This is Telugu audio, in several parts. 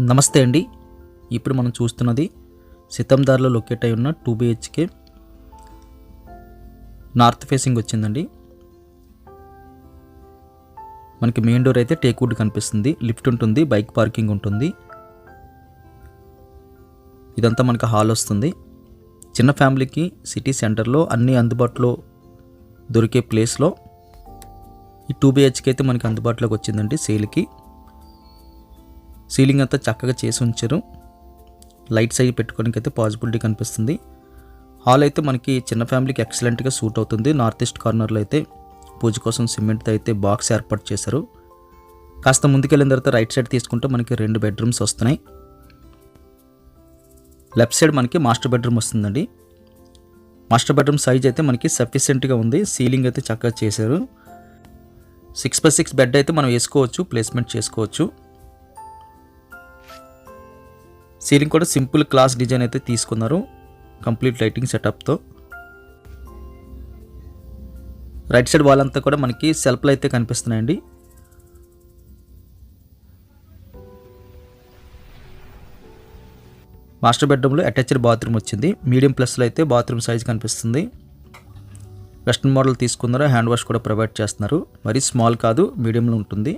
నమస్తే అండి. ఇప్పుడు మనం చూస్తున్నది సితందార్లో లొకేట్ అయి ఉన్న టూ బిహెచ్కే నార్త్ ఫేసింగ్ వచ్చిందండి. మనకి మెయిన్ డోర్ అయితే టేక్వుడ్ కనిపిస్తుంది. లిఫ్ట్ ఉంటుంది బైక్ పార్కింగ్ ఉంటుంది. ఇదంతా మనకి హాల్ వస్తుంది. చిన్న ఫ్యామిలీకి సిటీ సెంటర్లో అన్ని అందుబాటులో దొరికే ప్లేస్లో ఈ టూ బిహెచ్కే అయితే మనకి అందుబాటులోకి వచ్చిందండి సేల్కి. సీలింగ్ అంతా చక్కగా చేసి ఉంచారు. లైట్స్ అవి పెట్టుకోవడానికి అయితే పాసిబిలిటీ కనిపిస్తుంది. హాల్ అయితే మనకి చిన్న ఫ్యామిలీకి ఎక్సలెంట్గా సూట్ అవుతుంది. నార్త్ ఈస్ట్ కార్నర్లో అయితే పూజ కోసం సిమెంట్తో అయితే బాక్స్ ఏర్పాటు చేశారు. కాస్త ముందుకెళ్ళిన తర్వాత రైట్ సైడ్ తీసుకుంటే మనకి రెండు బెడ్రూమ్స్ వస్తున్నాయి. లెఫ్ట్ సైడ్ మనకి మాస్టర్ బెడ్రూమ్ వస్తుందండి. మాస్టర్ బెడ్రూమ్ సైజ్ అయితే మనకి సఫిషియెంట్గా ఉంది. సీలింగ్ అయితే చక్కగా చేశారు. సిక్స్ బై సిక్స్ బెడ్ అయితే మనం వేసుకోవచ్చు ప్లేస్మెంట్ చేసుకోవచ్చు. సీలింగ్ కూడా సింపుల్ క్లాస్ డిజైన్ అయితే తీసుకున్నారు. కంప్లీట్ లైటింగ్ సెటప్తో. రైట్ సైడ్ వాల్ అంతా కూడా మనకి సెల్ఫ్లు అయితే కనిపిస్తున్నాయండి. మాస్టర్ బెడ్రూమ్లో అటాచ్డ్ బాత్రూమ్ వచ్చింది. మీడియం ప్లస్లో అయితే బాత్రూమ్ సైజ్ కనిపిస్తుంది. వెస్ట్రన్ మోడల్ తీసుకున్నారు హ్యాండ్ వాష్ కూడా ప్రొవైడ్ చేస్తున్నారు. మరి స్మాల్ కాదు మీడియంలో ఉంటుంది.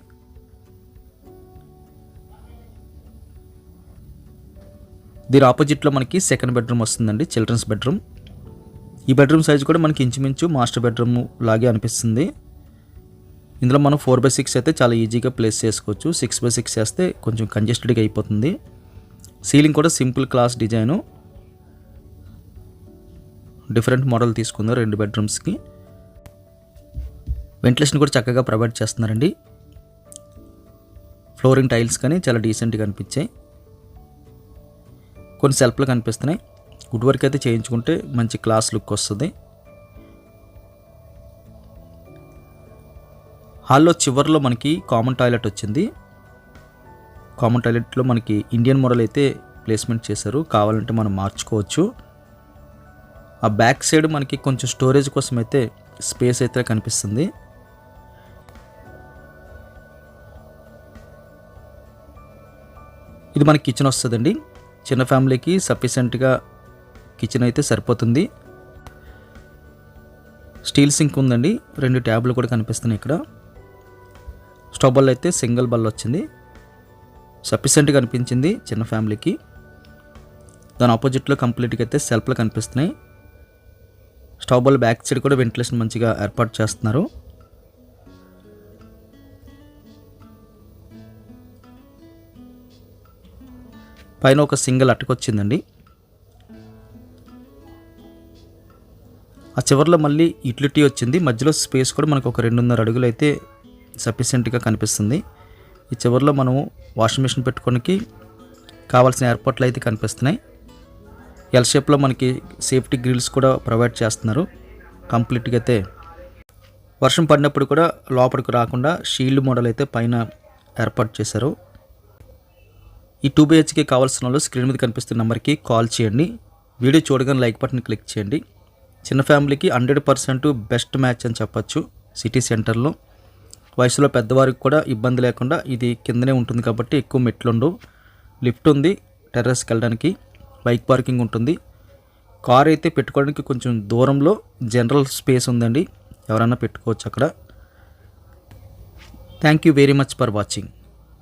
దీని ఆపోజిట్లో మనకి సెకండ్ బెడ్రూమ్ వస్తుందండి చిల్డ్రన్స్ బెడ్రూమ్. ఈ బెడ్రూమ్ సైజ్ కూడా మనకి ఇంచుమించు మాస్టర్ బెడ్రూమ్ లాగే అనిపిస్తుంది. ఇందులో మనం ఫోర్ బై సిక్స్ అయితే చాలా ఈజీగా ప్లేస్ చేసుకోవచ్చు. సిక్స్ బై సిక్స్ చేస్తే కొంచెం కంజెస్టెడ్గా అయిపోతుంది. సీలింగ్ కూడా simple class design. Different model తీసుకుందాం రెండు బెడ్రూమ్స్కి. వెంటిలేషన్ కూడా చక్కగా ప్రొవైడ్ చేస్తున్నారండి. ఫ్లోరింగ్ టైల్స్ కానీ చాలా డీసెంట్గా అనిపించాయి. కొన్ని సెల్ఫ్లు కనిపిస్తున్నాయి. వుడ్ వర్క్ అయితే చేయించుకుంటే మంచి క్లాస్ లుక్ వస్తుంది. హాల్లో చివరిలో మనకి కామన్ టాయిలెట్ వచ్చింది. కామన్ టాయిలెట్లో మనకి ఇండియన్ మోడల్ అయితే ప్లేస్మెంట్ చేశారు. కావాలంటే మనం మార్చుకోవచ్చు. ఆ బ్యాక్ సైడ్ మనకి కొంచెం స్టోరేజ్ కోసం అయితే స్పేస్ అయితే కనిపిస్తుంది. ఇది మనకి కిచెన్ వస్తుందండి. చిన్న ఫ్యామిలీకి సఫిషియెంట్గా కిచెన్ అయితే సరిపోతుంది. స్టీల్ సింక్ ఉందండి. రెండు ట్యాబ్లు కూడా కనిపిస్తున్నాయి ఇక్కడ. స్టవ్ బల్ అయితే సింగిల్ బల్ వచ్చింది. సఫిషియెంట్గా అనిపించింది చిన్న ఫ్యామిలీకి. దాని ఆపోజిట్లో కంప్లీట్గా అయితే సెల్ఫ్లు కనిపిస్తున్నాయి. స్టవ్ బల్ బ్యాక్ సైడ్ కూడా వెంటిలేషన్ మంచిగా ఏర్పాటు చేస్తున్నారు. పైన ఒక సింగిల్ అటుకొచ్చిందండి ఆ చివరిలో మళ్ళీ యుటిలిటీ వచ్చింది. మధ్యలో స్పేస్ కూడా మనకు ఒక రెండున్నర అడుగులు అయితే సఫిషియెంట్గా కనిపిస్తుంది. ఈ చివరిలో మనము వాషింగ్ మిషన్ పెట్టుకోనికి కావాల్సిన ఏర్పాట్లు అయితే కనిపిస్తున్నాయి. ఎల్ షేప్లో మనకి సేఫ్టీ గ్రిల్స్ కూడా ప్రొవైడ్ చేస్తున్నారు. కంప్లీట్గా అయితే వర్షం పడినప్పుడు కూడా లోపలికి రాకుండా షీల్డ్ మోడల్ అయితే పైన ఏర్పాటు చేశారు. ఈ టూ బిహెచ్కే కావాల్సిన వాళ్ళు స్క్రీన్ మీద కనిపిస్తున్న నెంబర్కి కాల్ చేయండి. వీడియో చూడగానే లైక్ బటన్ క్లిక్ చేయండి. చిన్న ఫ్యామిలీకి హండ్రెడ్ పర్సెంట్ బెస్ట్ మ్యాచ్ అని చెప్పచ్చు సిటీ సెంటర్లో. వయసులో పెద్దవారికి కూడా ఇబ్బంది లేకుండా ఇది కిందనే ఉంటుంది కాబట్టి ఎక్కువ మెట్లుండవు లిఫ్ట్ ఉంది టెర్రస్కి వెళ్ళడానికి బైక్ పార్కింగ్ ఉంటుంది. కార్ అయితే పెట్టుకోవడానికి కొంచెం దూరంలో జనరల్ స్పేస్ ఉందండి. ఎవరైనా పెట్టుకోవచ్చు అక్కడ. Thank you very much for watching.